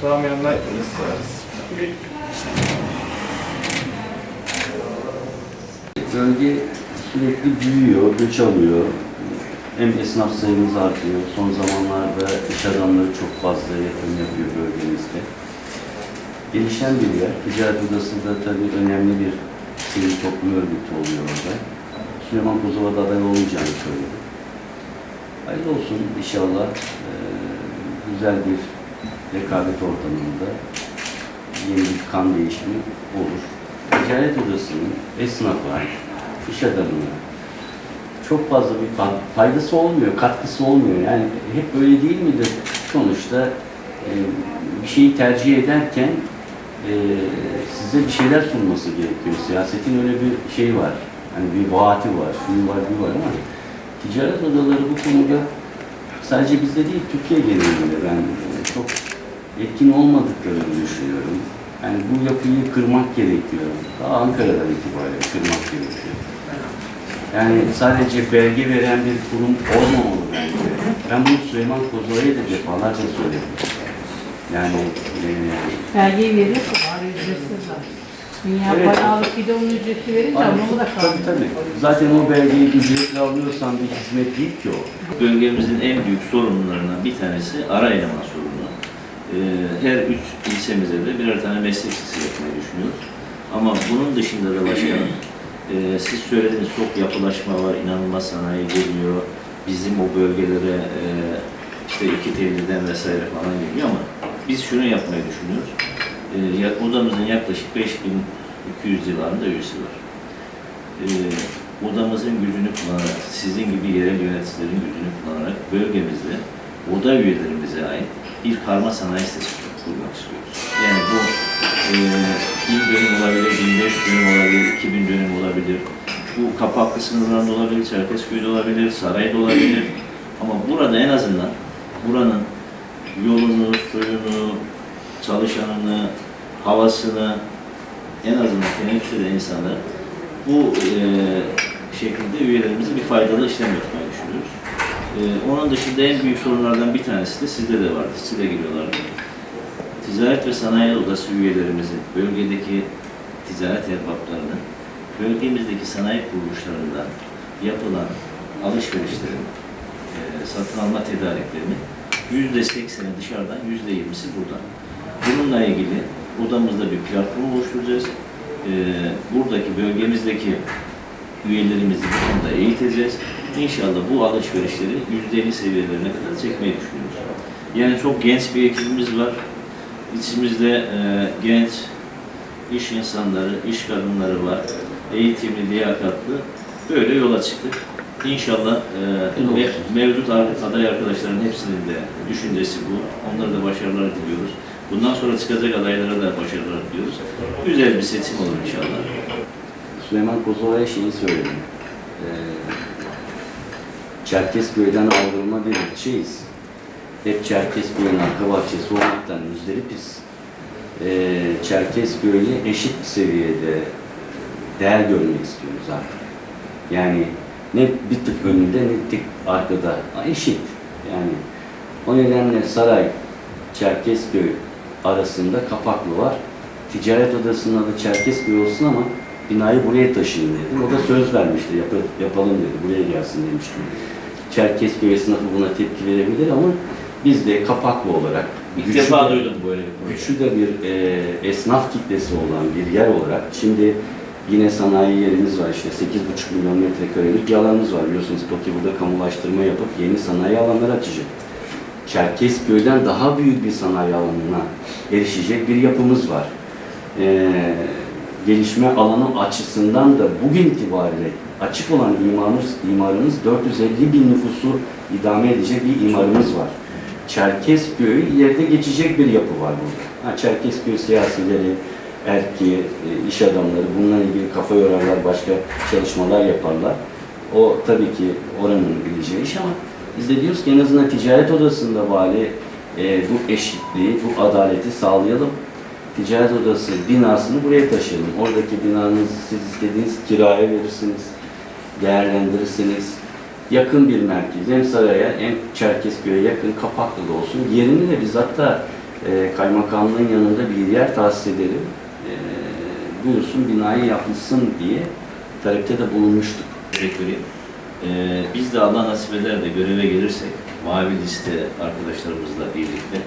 Sığamayanlar Bölge sürekli büyüyor, göç alıyor. Hem esnaf sayımız artıyor. Son zamanlarda iş adamları çok fazla yatırım yapıyor bölgemizde. Gelişen bir yer. Ticaret Odası da tabii önemli bir sivil toplum örgütü oluyor orada. Süleyman Kozova'da aday olmayacağını söyledi. Hayırlı olsun inşallah. Güzel bir rekabet ortamında yeni bir kan değişimi olur. Ticaret Odası'nın esnafa, iş adamına çok fazla bir fa- faydası olmuyor, katkısı olmuyor. Yani hep öyle değil midir? Sonuçta e, bir şeyi tercih ederken e, size bir şeyler sunması gerekiyor. Siyasetin öyle bir şey var. Hani bir vaati var, şuyu var, bu var ama ticaret odaları bu konuda sadece bizde değil, Türkiye genelinde ben e, çok etkin olmadıklarını düşünüyorum. Yani bu yapıyı kırmak gerekiyor. Daha Ankara'dan itibaren kırmak gerekiyor. Yani sadece belge veren bir kurum olmamalı bence. Ben bunu Süleyman Kozova'ya da defalarca söyledim. Yani e, Belgeyi veriyorsa bari ücretsiz. Dünya Evet. para alıp bir de onun ücreti verince anlamı da tabii kalmıyor. tabii. Zaten o belgeyi ücretli alıyorsan bir hizmet değil ki o. Bölgemizin en büyük sorunlarından bir tanesi ara eleman sorunu. Ee, her üç ilçemize de birer tane meslek lisesi yapmayı düşünüyoruz. Ama bunun dışında da başkanım, e, siz söylediğiniz çok yapılaşma var, inanılmaz sanayi geliyor. Bizim o bölgelere e, işte iki Tevli'den vesaire falan geliyor ama biz şunu yapmayı düşünüyoruz. E, odamızın yaklaşık 5200 civarında üyesi var. E, odamızın gücünü kullanarak, sizin gibi yerel yöneticilerin gücünü kullanarak bölgemizde oda üyelerimize ait bir karma sanayi sitesi kurmak istiyoruz. Yani bu e, 1000 dönüm olabilir, 1500 dönüm olabilir, 2000 dönüm olabilir. Bu kapaklı sınırlarında olabilir, Çerkezköy'de olabilir, Saray'da olabilir. Ama burada en azından buranın yolunu, suyunu, çalışanını, havasını en azından eden insanlar bu e, şekilde üyelerimize bir faydalı işlem yapmayı düşünüyoruz. E, onun dışında en büyük sorunlardan bir tanesi de sizde de vardı, size de giriyorlardı. Ticaret ve Sanayi Odası üyelerimizin bölgedeki ticaret erbaplarının bölgemizdeki sanayi kuruluşlarından yapılan alışverişlerin, e, satın alma tedariklerinin yüzde sekseni dışarıdan, yüzde yirmisi buradan. Bununla ilgili odamızda bir platform oluşturacağız. E, buradaki bölgemizdeki üyelerimizi bu konuda eğiteceğiz. İnşallah bu alışverişleri yüzde elli seviyelerine kadar çekmeyi düşünüyoruz. Yani çok genç bir ekibimiz var. İçimizde e, genç iş insanları, iş kadınları var. Eğitimli, liyakatlı. Böyle yola çıktık. İnşallah e, mevcut aday arkadaşların hepsinin de düşüncesi bu. Onlara da başarılar diliyoruz. Bundan sonra çıkacak adaylara da başarılar diliyoruz. Güzel bir seçim olur inşallah. Süleyman Kozova'ya şeyi söyledim. Ee, Çerkezköy'den ayrılma şeyiz. Hep Çerkezköy'ün arka bahçesi olmaktan müzdaripiz. Ee, Çerkezköy'ü eşit bir seviyede değer görmek istiyoruz artık. Yani ne bir tık önünde ne bir tık arkada. Eşit. Yani o nedenle saray, Çerkezköy arasında kapaklı var. Ticaret odasının adı Çerkezköy olsun ama binayı buraya taşıyın dedim. O da söz vermişti, yap- yapalım dedi, buraya gelsin demiştim. Çerkezköy esnafı buna tepki verebilir ama biz de kapaklı olarak İlk güçlü defa de- duydum böyle bir proje. güçlü de bir e, esnaf kitlesi olan bir yer olarak şimdi yine sanayi yerimiz var işte 8,5 milyon metrekarelik bir alanımız var biliyorsunuz TOKİ burada kamulaştırma yapıp yeni sanayi alanları açacak. Çerkezköy'den daha büyük bir sanayi alanına erişecek bir yapımız var. E, gelişme alanı açısından da bugün itibariyle açık olan imarımız, imarımız 450 bin nüfusu idame edecek bir imarımız var. Çerkezköy yerde geçecek bir yapı var burada. Ha, Çerkezköy siyasileri, erki, e, iş adamları bununla ilgili kafa yorarlar, başka çalışmalar yaparlar. O tabii ki oranın bileceği iş ama biz de diyoruz ki en azından ticaret odasında bari e, bu eşitliği, bu adaleti sağlayalım. Ticaret odası binasını buraya taşıyalım. Oradaki binanızı siz istediğiniz kiraya verirsiniz, değerlendirirsiniz. yakın bir merkez. Hem saraya hem Çerkezköy'e yakın Kapaklı'da olsun. Yerini de biz hatta e, kaymakamlığın yanında bir yer tahsis edelim. E, buyursun binayı yapılsın diye talepte de bulunmuştuk. Direkt vereyim. Ee, biz de Allah nasip eder de göreve gelirsek mavi liste arkadaşlarımızla birlikte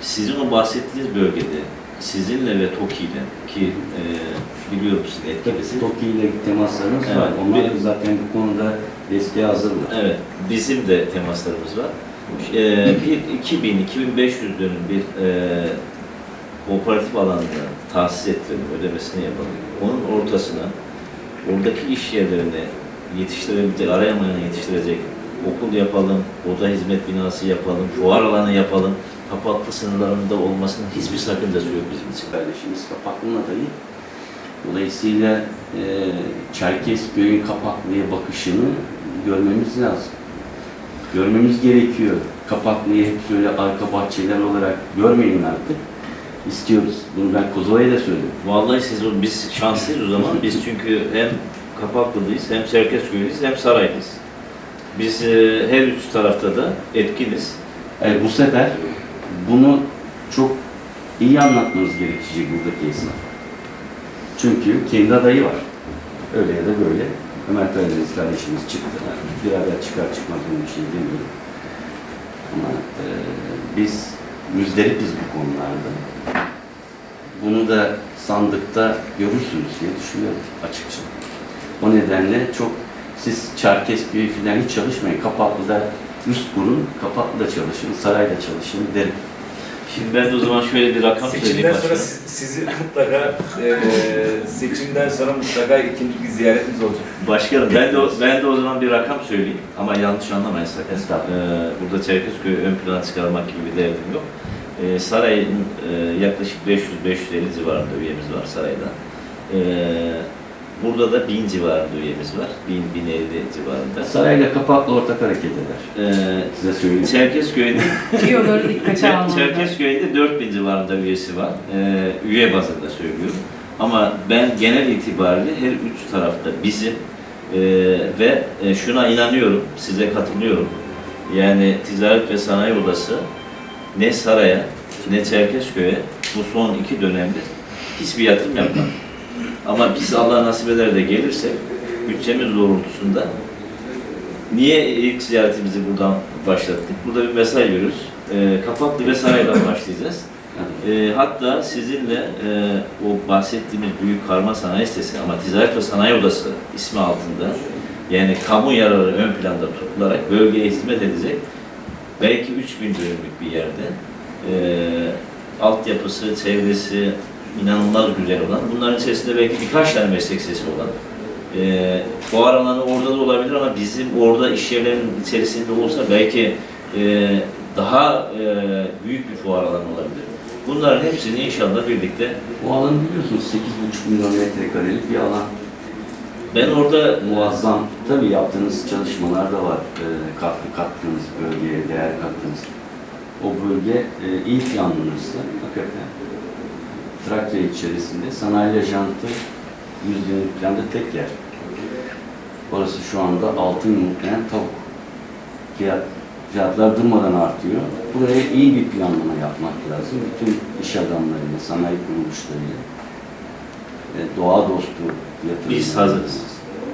sizin o bahsettiğiniz bölgede sizinle ve TOKİ'yle ki e, biliyorum sizin etkilisi. TOKİ ile temaslarımız Evet. var. Onlar da zaten bu konuda desteğe hazırlar. Evet, bizim de temaslarımız var. Ee, bir 2000-2500 dönüm bir e, kooperatif alanda tahsis ettirelim, ödemesini yapalım. Onun ortasına oradaki iş yerlerine yetiştirebilecek, arayamayan yetiştirecek okul yapalım, oda hizmet binası yapalım, fuar alanı yapalım. Kapaklı sınırlarında olmasının hiçbir sakıncası yok bizim için. kardeşimiz Kapaklı'nın adayı. Dolayısıyla e, Çerkezköy'ün Kapaklı'ya bakışını görmemiz lazım. Görmemiz gerekiyor. Kapaklı'yı hep şöyle arka bahçeler olarak görmeyin artık. İstiyoruz. Bunu ben Kozova'ya da söyledim. Vallahi siz o, biz şanslıyız o zaman. Biz çünkü hem Kapaklı'dayız, hem Çerkezköy'lüyüz, hem Saray'dayız. Biz e, her üç tarafta da etkiniz. Yani bu sefer bunu çok iyi anlatmamız gerekecek buradaki esnaf. Çünkü kendi adayı var. Öyle ya da böyle. Ömer Karadeniz kardeşimiz çıktı. Birader çıkar çıkmaz bunun bir şey demiyorum. Ama e, biz müzdaripiz bu konularda. Bunu da sandıkta görürsünüz diye düşünüyorum açıkça. O nedenle çok siz Çerkezköy falan hiç çalışmayın. Kapaklı'da üst kurun, Kapaklı'da çalışın, Saray'da çalışın derim. Şimdi ben de o zaman şöyle bir rakam söyleyeyim. Seçimden sonra siz- sizi mutlaka eee seçimden sonra mutlaka ikinci bir ziyaretimiz olacak. Başkanım ben de, o, ben de o zaman bir rakam söyleyeyim ama yanlış anlamayın sakın. Estağfurullah. Ee, burada Çerkezköy'ü ön plana çıkarmak gibi bir derdim yok. Ee, Saray'ın e, yaklaşık 500-550 civarında üyemiz var Saray'da. Ee, burada da 1000 civarında üyemiz var. 1000-1050 civarında. Saray'la Kapaklı ortak hareket eder. Ee, Size söyleyeyim. Çerkezköy'de Ciyoları dikkate Çer- almalı. Çerkezköy'de 4000 civarında üyesi var. Ee, üye bazında söylüyorum. Ama ben genel itibariyle her üç tarafta bizim ee, ve e, şuna inanıyorum, size katılıyorum. Yani Ticaret ve Sanayi Odası ne Saray'a ne Çerkezköy'e bu son iki dönemde hiçbir yatırım yapmadı. Ama biz Allah nasip eder de gelirsek bütçemiz doğrultusunda niye ilk ziyaretimizi buradan başlattık? Burada bir mesaj veriyoruz. Ee, Kapaklı ve Saray'dan başlayacağız. E, hatta sizinle e, o bahsettiğimiz büyük karma sanayi sitesi ama Ticaret ve Sanayi Odası ismi altında yani kamu yararı ön planda tutularak bölgeye hizmet edecek belki 3000 dönümlük bir yerde e, altyapısı, çevresi inanılmaz güzel olan bunların içerisinde belki birkaç tane meslek sesi olan e, fuar alanı orada da olabilir ama bizim orada iş yerlerinin içerisinde olsa belki e, daha e, büyük bir fuar alanı olabilir. Bunların hepsini inşallah birlikte bu alanı biliyorsunuz 8,5 milyon metrekarelik bir alan. Ben orada Muazzam. Tabii yaptığınız çalışmalar da var. Ee, katkı kattığınız bölgeye, değer kattığınız. O bölge e, iyi planlanırsa hakikaten Trakya içerisinde sanayi ajantı yüzdelik planda tek yer. Orası şu anda altın yumurtlayan tavuk. Fiyat, fiyatlar durmadan artıyor. Buraya iyi bir planlama yapmak lazım. Bütün iş adamlarıyla, sanayi kuruluşlarıyla, e, doğa dostu yatırımlar. biz hazırız.